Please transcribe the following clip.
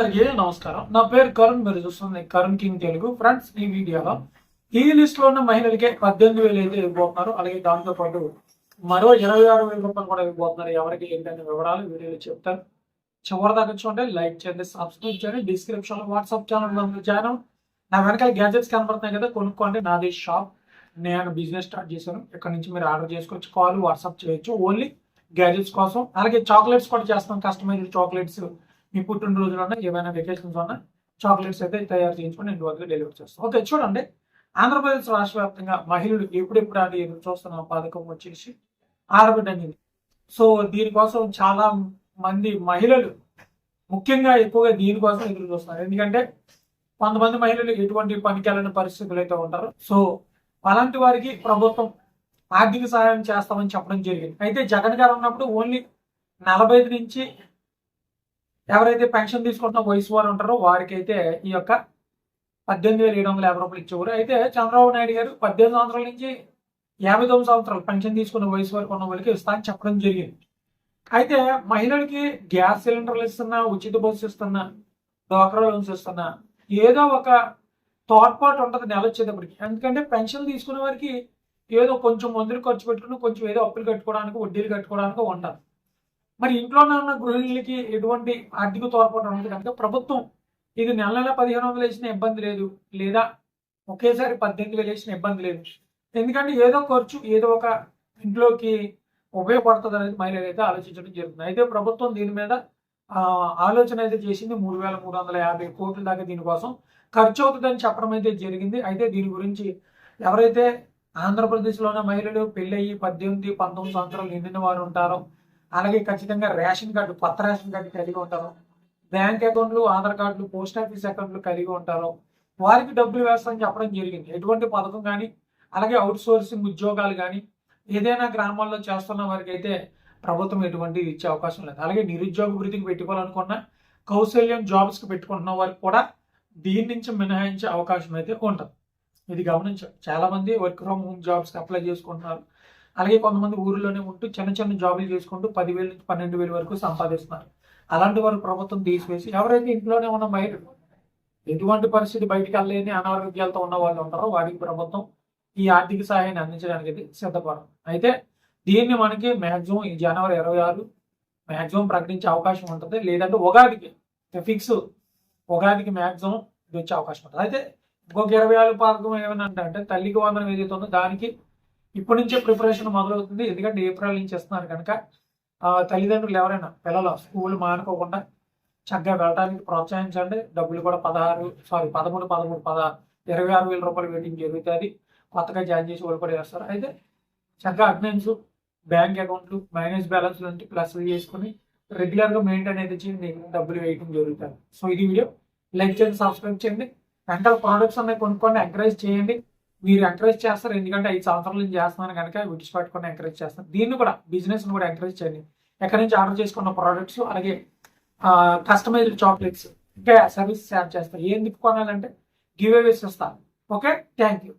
అందరికీ నమస్కారం. నా పేరు కరుణ్ మీరు చూస్తుంది కరుణ్ కింగ్ తెలుగు. ఫ్రెండ్స్ ఈ వీడియోలో ఈ లిస్ట్లో ఉన్న మహిళలకే పద్దెనిమిది వేలు అయితే ఇవ్వబోతున్నారు. అలాగే దాంతో పాటు మరో ఇరవై ఆరు వేల రూపాయలు కూడా ఇవ్వబోతున్నారు. ఎవరికి ఏంటనే వివరాలు వీడియోలో చెప్తాను. చివరి దాకా చూడండి లైక్ చేయండి సబ్స్క్రైబ్ చేయండి. డిస్క్రిప్షన్లో వాట్సాప్ ఛానల్ జాయిన్ నా వెనకాల గ్యాజెట్స్ కనబడుతున్నాయి కదా కొనుక్కోండి. నాది షాప్. నేను బిజినెస్ స్టార్ట్ చేశాను. ఇక్కడ నుంచి మీరు ఆర్డర్ చేసుకోవచ్చు కాల్ వాట్సాప్ చేయొచ్చు. ఓన్లీ గ్యాజెట్స్ కోసం. అలాగే చాక్లెట్స్ కూడా చేస్తాం కస్టమైజ్డ్ చాక్లెట్స్. మీ పుట్టినరోజులు ఉన్నా ఏమైనా వెకేషన్స్ ఉన్నా చాక్లెట్స్ అయితే తయారు చేయించుకొని ఇంటి వరకు డెలివరీ చేస్తాం. ఓకే చూడండి. ఆంధ్రప్రదేశ్ రాష్ట్ర వ్యాప్తంగా మహిళలు ఎప్పుడెప్పుడు అని ఎదురు చూస్తున్న పథకం వచ్చేసి ఆడబిడ్డ సో దీనికోసం చాలా మంది మహిళలు ముఖ్యంగా ఎక్కువగా దీనికోసం ఎదురు చూస్తున్నారు. ఎందుకంటే కొంతమంది మహిళలు ఎటువంటి పనికెళ్ళని పరిస్థితులు అయితే ఉంటారు. సో అలాంటి వారికి ప్రభుత్వం ఆర్థిక సహాయం చేస్తామని చెప్పడం జరిగింది. అయితే జగన్ గారు ఉన్నప్పుడు ఓన్లీ నలభై ఐదు నుంచి ఎవరైతే పెన్షన్ తీసుకుంటున్న వయసు వారు ఉంటారో వారికి అయితే ఈ యొక్క పద్దెనిమిది వేల ఏడు వందల యాభై రూపాయలు ఇచ్చేవారు. అయితే చంద్రబాబు నాయుడు గారు పద్దెనిమిది సంవత్సరాల నుంచి యాభై తొమ్మిది సంవత్సరాలు పెన్షన్ తీసుకున్న వయసు వరకు ఉన్న వాళ్ళకి ఇస్తా అని చెప్పడం జరిగింది. అయితే మహిళలకి గ్యాస్ సిలిండర్లు ఇస్తున్నా ఉచిత బస్సు ఇస్తున్నా డోక్రా లోన్స్ ఇస్తున్నా ఏదో ఒక తోడ్పాటు ఉంటుంది నెల వచ్చేటప్పటికి. ఎందుకంటే పెన్షన్ తీసుకునే వారికి ఏదో కొంచెం మందులు ఖర్చు పెట్టుకుని కొంచెం ఏదో అప్పులు కట్టుకోవడానికి వడ్డీలు కట్టుకోవడానికి ఉంటారు మరి ఇంట్లోనే ఉన్న గృహిణులకి ఎటువంటి ఆర్థిక తోడ్పాటు ఉండదు కనుక ప్రభుత్వం ఇది నెల నెల పదిహేను వందలు వేసిన ఇబ్బంది లేదు. లేదా ఒకేసారి పద్దెనిమిది వేలు వేసిన ఇబ్బంది లేదు. ఎందుకంటే ఏదో ఖర్చు ఏదో ఒక ఇంట్లోకి ఉపయోగపడుతుంది అనేది మహిళలు అయితే ఆలోచించడం జరుగుతుంది. అయితే ప్రభుత్వం దీని మీద ఆలోచన అయితే చేసింది మూడు వేల మూడు వందల యాభై కోట్ల దాకా దీనికోసం ఖర్చు అవుతుందని చెప్పడం అయితే జరిగింది. అయితే దీని గురించి ఎవరైతే ఆంధ్రప్రదేశ్లోని మహిళలు పెళ్ళయి పద్దెనిమిది పంతొమ్మిది సంవత్సరాలు నిండిన వారు ఉంటారో అలాగే ఖచ్చితంగా రేషన్ కార్డు కొత్త రేషన్ కార్డు కలిగి ఉంటారు. బ్యాంక్ అకౌంట్లు ఆధార్ కార్డులు పోస్ట్ ఆఫీస్ అకౌంట్లు కలిగి ఉంటారు. వారికి డబ్బులు వేస్తామని చెప్పడం జరిగింది. ఎటువంటి పథకం కానీ అలాగే అవుట్ సోర్సింగ్ ఉద్యోగాలు కానీ ఏదైనా గ్రామాల్లో చేస్తున్న వారికి అయితే ప్రభుత్వం ఎటువంటి ఇచ్చే అవకాశం లేదు. అలాగే నిరుద్యోగ వృత్తికి పెట్టుకోవాలనుకున్న కౌశల్యం జాబ్స్కి పెట్టుకుంటున్న వారికి కూడా దీని నుంచి మినహాయించే అవకాశం అయితే ఉంటుంది. ఇది గమనించాలి చాలా మంది వర్క్ ఫ్రమ్ హోమ్ జాబ్స్కి అప్లై చేసుకుంటున్నారు. అలాగే కొంతమంది ఊరిలోనే ఉంటూ చిన్న చిన్న జాబులు చేసుకుంటూ పదివేలు నుంచి పన్నెండు వేలు వరకు సంపాదిస్తున్నారు. అలాంటి వారు ప్రభుత్వం తీసివేసి ఎవరైతే ఇంట్లోనే ఉన్న మహిళలు ఎటువంటి పరిస్థితి బయటికి వెళ్ళలేని అనారోగ్యాలతో ఉన్న వాళ్ళు ఉంటారో వారికి ప్రభుత్వం ఈ ఆర్థిక సహాయాన్ని అందించడానికి అయితే అయితే దీన్ని మనకి మ్యాక్సిమం ఈ జనవరి ఇరవై ఆరు మ్యాక్సిమం ప్రకటించే అవకాశం ఉంటుంది. లేదంటే ఉగాదికి ఫిక్స్ ఉగాదికి మ్యాక్సిమం ఇది వచ్చే అవకాశం ఉంటుంది. అయితే ఇంకొక ఇరవై ఆరు పథకం ఏమైనా అంటే అంటే తల్లికి వందనం ఏదైతే ఉందో దానికి ఇప్పటి నుంచే ప్రిపరేషన్ మొదలవుతుంది. ఎందుకంటే ఏప్రిల్ నుంచి ఇస్తున్నారు కనుక ఆ, తల్లిదండ్రులు ఎవరైనా పిల్లలు స్కూల్ మానుకోకుండా చక్కగా వెళ్ళడానికి ప్రోత్సహించండి. డబ్బులు కూడా పదహారు సారీ పదమూడు పదమూడు పద ఇరవై ఆరు వేల రూపాయలు వెయిటింగ్ జరుగుతుంది. కొత్తగా జాయిన్ చేసి వాళ్ళు కూడా వేస్తారు అయితే చక్కగా అటెండెన్స్ బ్యాంక్ అకౌంట్లు మైనస్ బ్యాలెన్స్ లాంటి ప్లస్ చేసుకుని రెగ్యులర్గా మెయింటైన్ అయితే చేయండి. డబ్బులు వేయటం జరుగుతుంది సో ఇది వీడియో. లైక్ చేయండి సబ్స్క్రైబ్ చేయండి. వెంటనే ప్రోడక్ట్స్ అన్నీ కొనుక్కొని ఎంకరేజ్ చేయండి. మీరు ఎంకరేజ్ చేస్తారు. ఎందుకంటే ఐదు సంవత్సరాల నుంచి చేస్తున్నాను కనుక విడిచి ఎంకరేజ్ చేస్తాను. దీన్ని కూడా బిజినెస్ కూడా ఎంకరేజ్ చేయండి. ఎక్కడి నుంచి ఆర్డర్ చేసుకున్న ప్రోడక్ట్స్ అలాగే కస్టమైజ్డ్ చాక్లెట్స్ ఇంకా సర్వీస్ యాడ్ చేస్తారు. ఏం కొనాలంటే గివ్ అవేస్ ఇస్తాను ఓకే థ్యాంక్ యూ